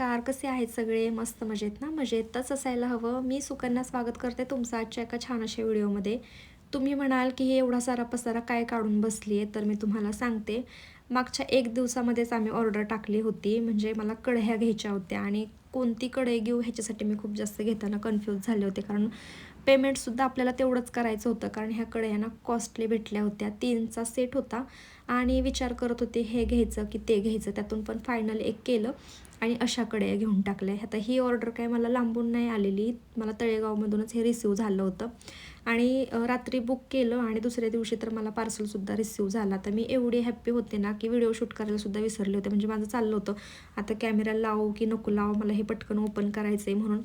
कसे आहेत सगळे? मस्त मजेत ना? मजेतच असायला हवं. मी सुकन्या स्वागत करते तुमचं आजच्या एका छान अशा व्हिडिओमध्ये. तुम्ही म्हणाल की हे एवढा सारा पसारा काय काढून बसली आहे तर मी तुम्हाला सांगते. मागच्या एक दिवसामध्येच आम्ही ऑर्डर टाकली होती म्हणजे मला कढ्या घ्यायच्या होत्या आणि कोणती कढई घेऊ ह्याच्यासाठी मी खूप जास्त घेताना कन्फ्यूज झाले होते. कारण पेमेंटसुद्धा आपल्याला तेवढंच करायचं होतं कारण ह्या कढयांना कॉस्टली भेटल्या होत्या. तीनचा सेट होता आणि विचार करत होते हे घ्यायचं की ते घ्यायचं. त्यातून पण फायनल एक केलं. आणि अशाकडे घेऊन टाकलं आहे आता ही ऑर्डर काय मला लांबून नाही आलेली. मला तळेगावमधूनच हे रिसिव्ह झालं होतं. आणि रात्री बुक केलं आणि दुसऱ्या दिवशी तर मला पार्सलसुद्धा रिसिव्ह झाला. तर मी एवढी हॅप्पी होते ना की व्हिडिओ शूट करायलासुद्धा विसरले होते. म्हणजे माझं चाललं होतं. आता कॅमेरा लावू की नको लावू मला हे पटकन ओपन करायचं आहे म्हणून.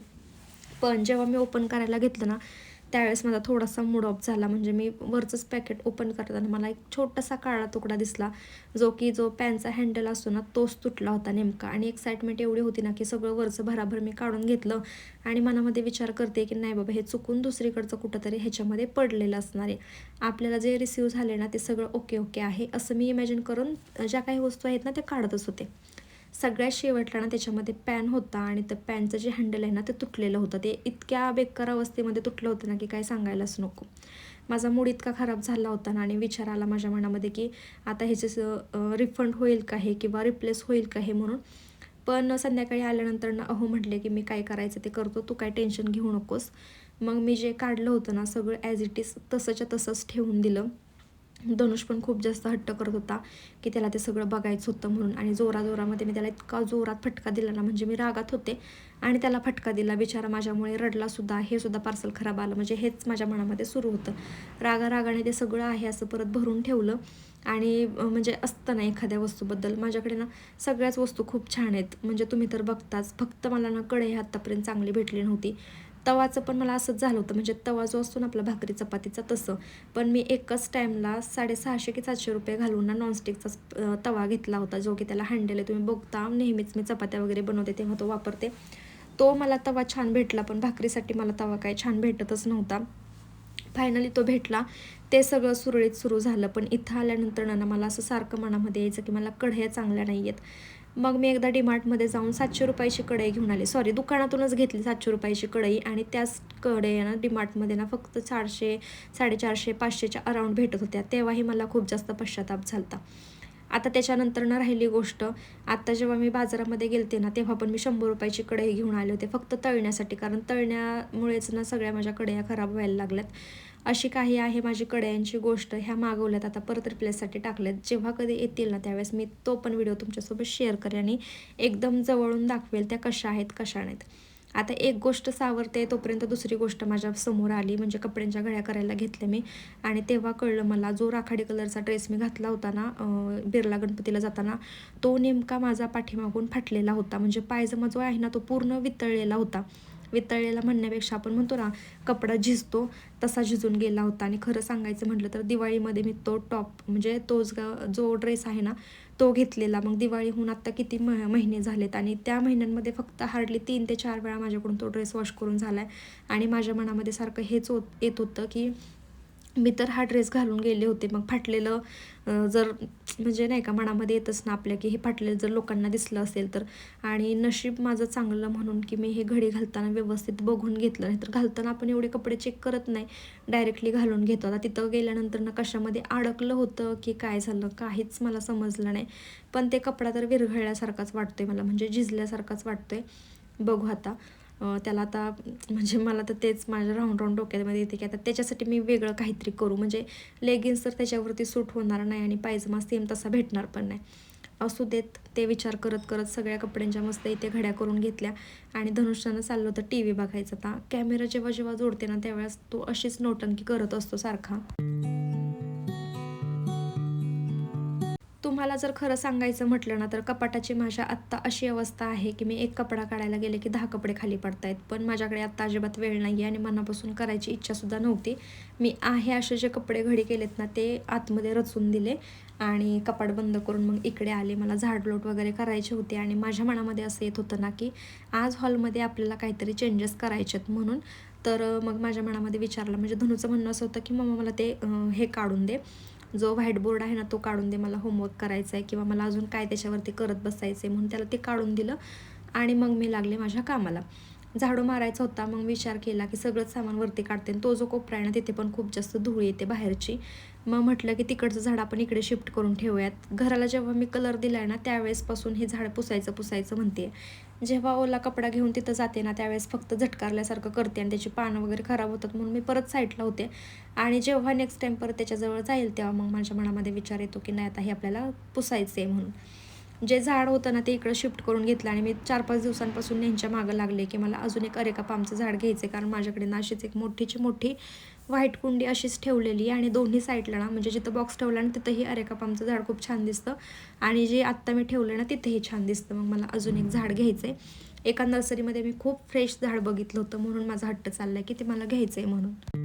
पण जेव्हा मी ओपन करायला घेतलं ना त्यावेळेस माझा थोडासा मूड ऑफ झाला. म्हणजे मी वरचंच पॅकेट ओपन करताना मला एक छोटासा काळा तुकडा दिसला. जो की जो पॅनचा हँडल असतो ना तोच तुटला होता नेमका. आणि एक्साइटमेंट एवढी होती ना की सगळं वरचं भराभर मी काढून घेतलं. आणि मनामध्ये विचार करते की नाही बाबा हे चुकून दुसरीकडचं कुठंतरी ह्याच्यामध्ये पडलेलं असणार आहे. आपल्याला जे रिसीव झाले ना ते सगळं ओके ओके आहे. असं मी इमॅजिन करून ज्या काही वस्तू आहेत ना त्या काढतच होते. सगळ्यात शेवटला ना त्याच्यामध्ये पॅन होता आणि त्या पॅनचं जे हँडल आहे ना ते तुटलेलं होतं. ते इतक्या बेकार अवस्थेमध्ये तुटलं होतं ना की काय सांगायलाच नको. माझा मूड इतका खराब झाला होता ना आणि विचार आला माझ्या मनामध्ये की आता ह्याचे रिफंड होईल का हे किंवा रिप्लेस होईल का हे म्हणून. पण संध्याकाळी आल्यानंतर ना अहो म्हटले की मी काय करायचं ते करतो तू काय टेन्शन घेऊ नकोस. मग मी जे काढलं होतं ना सगळं ॲज इट इज तसंच्या तसंच ठेवून दिलं. धनुष पण खूप जास्त हट्ट करत होता की त्याला ते सगळं बघायचं होतं म्हणून. आणि जोराजोरामध्ये मी त्याला इतका जोरात फटका दिला ना म्हणजे मी रागात होते. आणि त्याला फटका दिला बिचारा माझ्यामुळे रडलासुद्धा हे सुद्धा पार्सल खराब आलं म्हणजे हेच माझ्या मनामध्ये सुरू होतं. रागा रागाने ते सगळं आहे असं परत भरून ठेवलं. आणि म्हणजे असतं ना एखाद्या वस्तूबद्दल. माझ्याकडे ना सगळ्याच वस्तू खूप छान आहेत. म्हणजे तुम्ही तर बघताच फक्त मला ना कढई आत्तापर्यंत चांगली भेटली नव्हती. तवाचं पण मला असंच झालं होतं. म्हणजे तवा जो असतो ना आपला भाकरी चपातीचा तसं. पण मी एकच टाईमला साडेसहाशे की सातशे रुपये घालून ना नॉनस्टिकचा तवा घेतला होता जो की त्याला हँडल आहे. तुम्ही बघता नेहमीच मी चपात्या वगैरे बनवते तेव्हा तो वापरते. तो मला तवा छान भेटला पण भाकरीसाठी मला तवा काय छान भेटतच नव्हता. फायनली तो भेटला. ते सगळं सुरळीत सुरू झालं पण इथं आल्यानंतर ना मला असं सारखं मनामध्ये यायचं की मला कढया चांगल्या नाही आहेत मग मी एकदा डीमार्टमध्ये जाऊन सातशे रुपयाची कढई घेऊन आली. सॉरी दुकानातूनच घेतली सातशे रुपयाची कढई आणि त्याच कढई ना डीमार्टमध्ये ना फक्त चारशे साडेचारशे पाचशेच्या अराऊंड भेटत होत्या. तेव्हाही मला खूप जास्त पश्चाताप झाला आता त्याच्यानंतर ना राहिली गोष्ट आत्ता जेव्हा मी बाजारामध्ये गेलते ना तेव्हा पण मी शंभर रुपयाची कढई घेऊन आले होते फक्त तळण्यासाठी. कारण तळण्यामुळेच ना सगळ्या माझ्या कढया खराब व्हायला लागल्यात. अशी काही आहे माझी कड्यांची गोष्ट ह्या मागवल्यात आता परत रिप्लेससाठी टाकल्यात. जेव्हा कधी येतील ना त्यावेळेस मी तो पण व्हिडिओ तुमच्यासोबत शेअर करेन आणि एकदम जवळून दाखवेल त्या कशा आहेत कशा नाहीत. आता एक गोष्ट सावरते तोपर्यंत दुसरी गोष्ट माझ्यासमोर आली म्हणजे कपड्यांच्या घड्या करायला घेतल्या मी. आणि तेव्हा कळलं मला जो राखाडी कलरचा ड्रेस मी घातला होता ना बिर्ला गणपतीला जाताना तो नेमका माझा पाठीमागून फाटलेला होता. म्हणजे पायजमा जो आहे ना तो पूर्ण वितळलेला होता. वितळलेला म्हणण्यापेक्षा आपण म्हणतो ना कपडा झिजतो तसा झिजून गेला होता. आणि खरं सांगायचं म्हटलं तर दिवाळीमध्ये मी तो टॉप म्हणजे तोच जो ड्रेस आहे ना तो घेतलेला. मग दिवाळीहून आत्ता किती म महिने झालेत आणि त्या महिन्यांमध्ये फक्त हार्डली तीन ते चार वेळा माझ्याकडून तो ड्रेस वॉश करून झाला आहे आणि माझ्या मनामध्ये सारखं हेच होत येत होतं की मी तर हा ड्रेस घालून गेले होते. मग फाटलेलं जर म्हणजे नाही का मनामध्ये येतच ना आपल्या की हे फाटलेलं जर लोकांना दिसलं असेल तर. आणि नशीब माझं चांगलं म्हणून की मी हे घडी घालताना व्यवस्थित बघून घेतलं. नाही तर घालताना आपण एवढे कपडे चेक करत नाही. डायरेक्टली घालून घेतो. आता तिथं गेल्यानंतर ना कशामध्ये अडकलं होतं की काय झालं काहीच मला समजलं नाही. पण ते कपडा तर विरघळल्यासारखाच वाटतोय मला. म्हणजे झिजल्यासारखाच वाटतोय. बघू आता. त्याला आता म्हणजे मला तर तेच माझ्या राऊंड राऊंड डोक्यामध्ये येते की आता त्याच्यासाठी मी वेगळं काहीतरी करू. म्हणजे लेगिन्स तर त्याच्यावरती सूट होणार नाही आणि पायजमा सेम तसा भेटणार पण नाही. असू देत ते विचार करत करत सगळ्या कपड्यांच्या मस्त इथे घड्या करून घेतल्या आणि धनुष्यानं चाललं होतं टी व्ही बघायचा. आता कॅमेरा जेव्हा जेव्हा जोडते ना त्यावेळेस तो अशीच नोटंकी करत असतो सारखा. तुम्हाला जर खरं सांगायचं म्हटलं ना तर कपाटाची माझ्या आत्ता अशी अवस्था आहे की मी एक कपडा काढायला गेले की दहा कपडे खाली पडतायत. पण माझ्याकडे आत्ता अजिबात वेळ नाही आहे आणि मनापासून करायची इच्छासुद्धा नव्हती. मी आहे असे जे कपडे घडी केलेत ना ते आतमध्ये रचून दिले आणि कपाट बंद करून मग इकडे आले. मला झाडलोट वगैरे करायचे होते आणि माझ्या मनामध्ये असं येत होतं ना की आज हॉलमध्ये आपल्याला काहीतरी चेंजेस करायचे आहेत म्हणून. तर मग माझ्या मनामध्ये विचारलं. म्हणजे धनुचं म्हणणं असं होतं की मग मला ते हे काढून दे. जो व्हाईट बोर्ड आहे ना तो काढून दे मला होमवर्क करायचा आहे किंवा मला अजून काय त्याच्यावरती करत बसायचं आहे म्हणून त्याला ते काढून दिलं आणि मग मी लागले माझ्या कामाला. झाडू मारायचा होता मग विचार केला की सगळंच सामान वरती काढते आणि तो जो कोपरा आहे ना तिथे पण खूप जास्त धूळ येते बाहेरची. मग म्हटलं की तिकडचं झाड आपण इकडे शिफ्ट करून ठेवूयात. घराला जेव्हा मी कलर दिला आहे ना त्यावेळेसपासून हे झाड पुसायचं पुसायचं म्हणते. जेव्हा ओला कपडा घेऊन तिथं जाते ना त्यावेळेस फक्त झटकारल्यासारखं करते आणि त्याची पानं वगैरे खराब होतात म्हणून मी परत साईडला होते. आणि जेव्हा नेक्स्ट टाईम परत त्याच्याजवळ जाईल तेव्हा मग माझ्या मनामध्ये विचार येतो की नाही आता हे आपल्याला पुसायचं आहे म्हणून. जे झाड होतं ना ते इकडं शिफ्ट करून घेतलं आणि मी चार पाच दिवसांपासून यांच्या मागं लागले की मला अजून एक अरेका पामचं झाड घ्यायचं आहे कारण माझ्याकडे नाशिक एक मोठीची मोठी व्हाईट कुंडी अशीच ठेवलेली आणि दोन्ही साईडला ना म्हणजे जिथं बॉक्स ठेवला ना तिथंही अरेकापामचं झाड खूप छान दिसतं. आणि जे आत्ता मी ठेवलं ना तिथेही छान दिसतं. मग मला अजून एक झाड घ्यायचं आहे एका नर्सरीमध्ये मी खूप फ्रेश झाड बघितलं होतं म्हणून माझा हट्ट चालला आहे की ते मला घ्यायचं आहे म्हणून.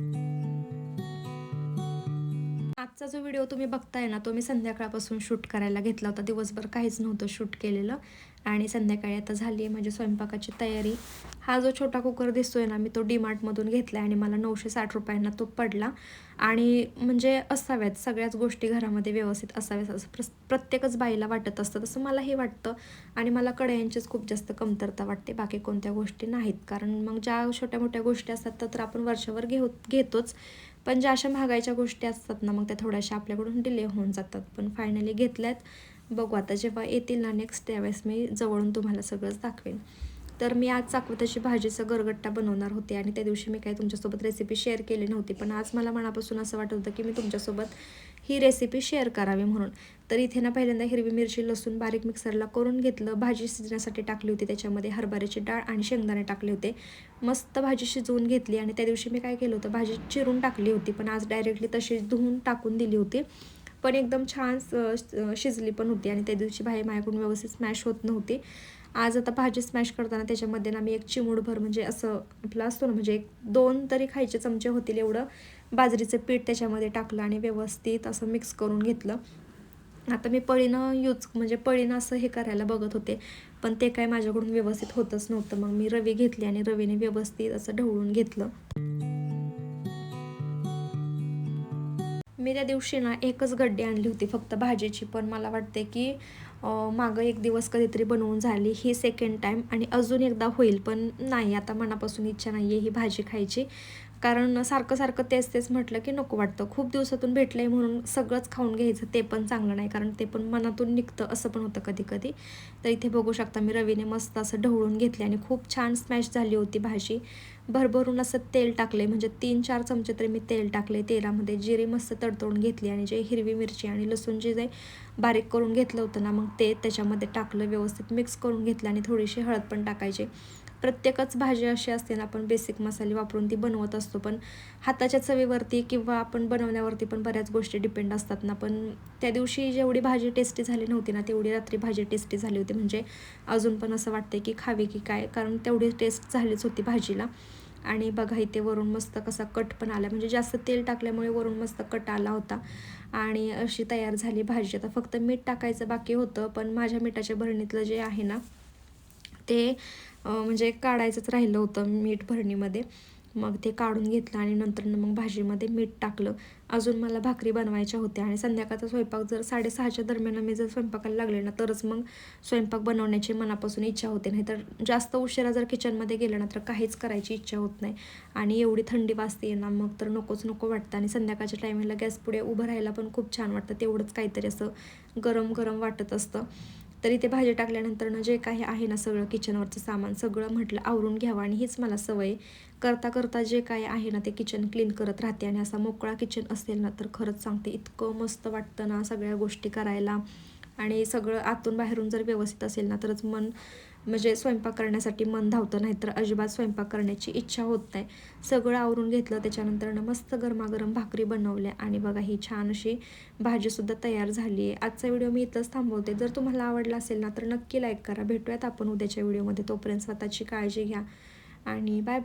आजचा जो व्हिडिओ तुम्ही बघताय ना तो मी संध्याकाळपासून शूट करायला घेतला होता. दिवसभर काहीच नव्हतं शूट केलेलं. आणि संध्याकाळी आता झाली आहे माझी स्वयंपाकाची तयारी. हा जो छोटा कुकर दिसतोय ना मी तो डीमार्टमधून घेतला आहे आणि मला नऊशे साठ रुपयांना तो पडला. आणि म्हणजे असाव्यात सगळ्याच गोष्टी घरामध्ये व्यवस्थित असाव्यात. असं प्र प्रत्येकच बाईला वाटत असतं. तसं मलाही वाटतं. आणि मला कड्यांचीच खूप जास्त कमतरता वाटते बाकी कोणत्या गोष्टी नाहीत. कारण मग ज्या छोट्या मोठ्या गोष्टी असतात तर आपण वर्षभर घेऊ घेतोच. पण ज्या अशा महागाईच्या गोष्टी असतात ना मग त्या थोड्याशा आपल्याकडून डिले होऊन जातात. पण फायनली घेतल्यात. बघू आता जेव्हा येतील ना नेक्स्ट त्यावेळेस मी जवळून तुम्हाला सगळंच दाखवेन. तर मी आज चाकवताची भाजीचा गरगट्टा बनवणार होते आणि त्या दिवशी मी काही तुमच्यासोबत रेसिपी शेअर केली नव्हती. पण आज मला मनापासून असं वाटत होतं की मी तुमच्यासोबत ही रेसिपी शेअर करावी म्हणून. तर इथे ना पहिल्यांदा हिरवी मिरची लसूण बारीक मिक्सरला करून घेतलं. भाजी शिजण्यासाठी टाकली होती. त्याच्यामध्ये हरभऱ्याची डाळ आणि शेंगदाणे टाकले होते. मस्त भाजी शिजवून घेतली आणि त्या दिवशी मी काय केलं होतं भाजी चिरून टाकली होती. पण आज डायरेक्टली तशीच धुवून टाकून दिली होती. पण एकदम छान शिजली पण होती आणि त्या दिवशी बाहेर माझ्याकडून व्यवस्थित स्मॅश होत नव्हती. आज आता भाजी स्मॅश करताना त्याच्यामध्ये ना मी एक चिमूडभर म्हणजे असं आपलं असतो ना म्हणजे एक दोन तरी खायचे चमचे होतील एवढं. बाजरीचं पीठ त्याच्यामध्ये टाकलं आणि व्यवस्थित असं मिक्स करून घेतलं. आता मी पळीनं यूज म्हणजे पळीनं असं हे करायला बघत होते. पण ते काय माझ्याकडून व्यवस्थित होतच नव्हतं. मग मी रवी घेतली आणि रवीने व्यवस्थित असं ढवळून घेतलं. मी त्या दिवशी ना एकच गड्डी आणली होती फक्त भाजीची पण मला वाटते की मागं एक दिवस कधीतरी बनवून झाली ही सेकंड टाईम आणि अजून एकदा होईल पण नाही आता मनापासून इच्छा नाही आहे ही भाजी खायची. कारण सारखं सारखं तेच तेच म्हटलं की नको वाटतं. खूप दिवसातून भेटलं आहे म्हणून सगळंच खाऊन घ्यायचं ते पण चांगलं नाही कारण ते पण मनातून निघतं असं पण होतं कधी कधी. तर इथे बघू शकता मी रवीने मस्त असं ढवळून घेतले आणि खूप छान स्मॅश झाली होती भाजी. भरभरून असं तेल टाकले म्हणजे तीन चार चमचे तरी मी तेल टाकले तेलामध्ये. जिरे मस्त तडतडून घेतली आणि जे हिरवी मिरची आणि लसूण जे जे बारीक करून घेतलं होतं ना मग ते त्याच्यामध्ये टाकलं व्यवस्थित मिक्स करून घेतलं आणि थोडीशी हळद पण टाकायची. प्रत्येकच भाजी अशी असते ना आपण बेसिक मसाले वापरून ती बनवत असतो. पण हाताच्या चवीवरती किंवा आपण बनवण्यावरती पण बऱ्याच गोष्टी डिपेंड असतात ना. पण त्या दिवशी जेवढी भाजी टेस्टी झाली नव्हती ना तेवढी रात्री भाजी टेस्टी झाली होती. म्हणजे अजून पण असं वाटते की खावी की काय? कारण तेवढी टेस्ट झालीच होती भाजीला. आणि बघा इथे वरून मस्त कसा कट पण आला. म्हणजे जास्त तेल टाकल्यामुळे वरून मस्त कट आला होता. आणि अशी तयार झाली भाजी. आता फक्त मीठ टाकायचं बाकी होतं पण माझ्या मिठाच्या भरणीतलं जे आहे ना ते म्हणजे काढायचंच राहिलं होतं मीठ भरणीमध्ये. मग ते काढून घेतलं आणि नंतर मग भाजीमध्ये मीठ टाकलं. अजून मला भाकरी बनवायच्या होत्या आणि संध्याकाळचा स्वयंपाक जर साडेसहाच्या दरम्यान मी जर स्वयंपाकाला लागले ना तरच मग स्वयंपाक बनवण्याची मनापासून इच्छा होते. नाही तर जास्त उशिरा जर किचनमध्ये गेलं ना तर काहीच करायची इच्छा होत नाही. आणि एवढी थंडी वाजते ना मग तर नकोच नको वाटतं. आणि संध्याकाळच्या टायमिंगला गॅस पुढे उभं राहायला पण खूप छान वाटतं. तेवढंच काहीतरी असं गरम गरम वाटत असतं. तरी ते भाजी टाकल्यानंतर जे काही आहे ना सगळं किचनवरचं सामान सगळं म्हटलं आवरून घ्यावं आणि हीच मला सवय करता करता जे काय आहे ना ते किचन क्लीन करत राहते आणि असा मोकळा किचन असेल ना तर खरंच सांगते इतकं मस्त वाटतं ना सगळ्या गोष्टी करायला. आणि सगळं आतून बाहेरून जर व्यवस्थित असेल ना तरच मन म्हणजे स्वयंपाक करण्यासाठी मन धावतं नाहीतर अजिबात स्वयंपाक करण्याची इच्छा होत नाही. सगळं आवरून घेतलं त्याच्यानंतर मस्त गरमागरम भाकरी बनवल्या आणि बघा ही छान अशी भाजीसुद्धा तयार झाली आहे. आजचा व्हिडिओ मी इथंच थांबवते. जर तुम्हाला आवडला असेल ना तर नक्की लाईक करा. भेटूयात आपण उद्याच्या व्हिडिओमध्ये. तोपर्यंत स्वतःची काळजी घ्या आणि बाय बाय.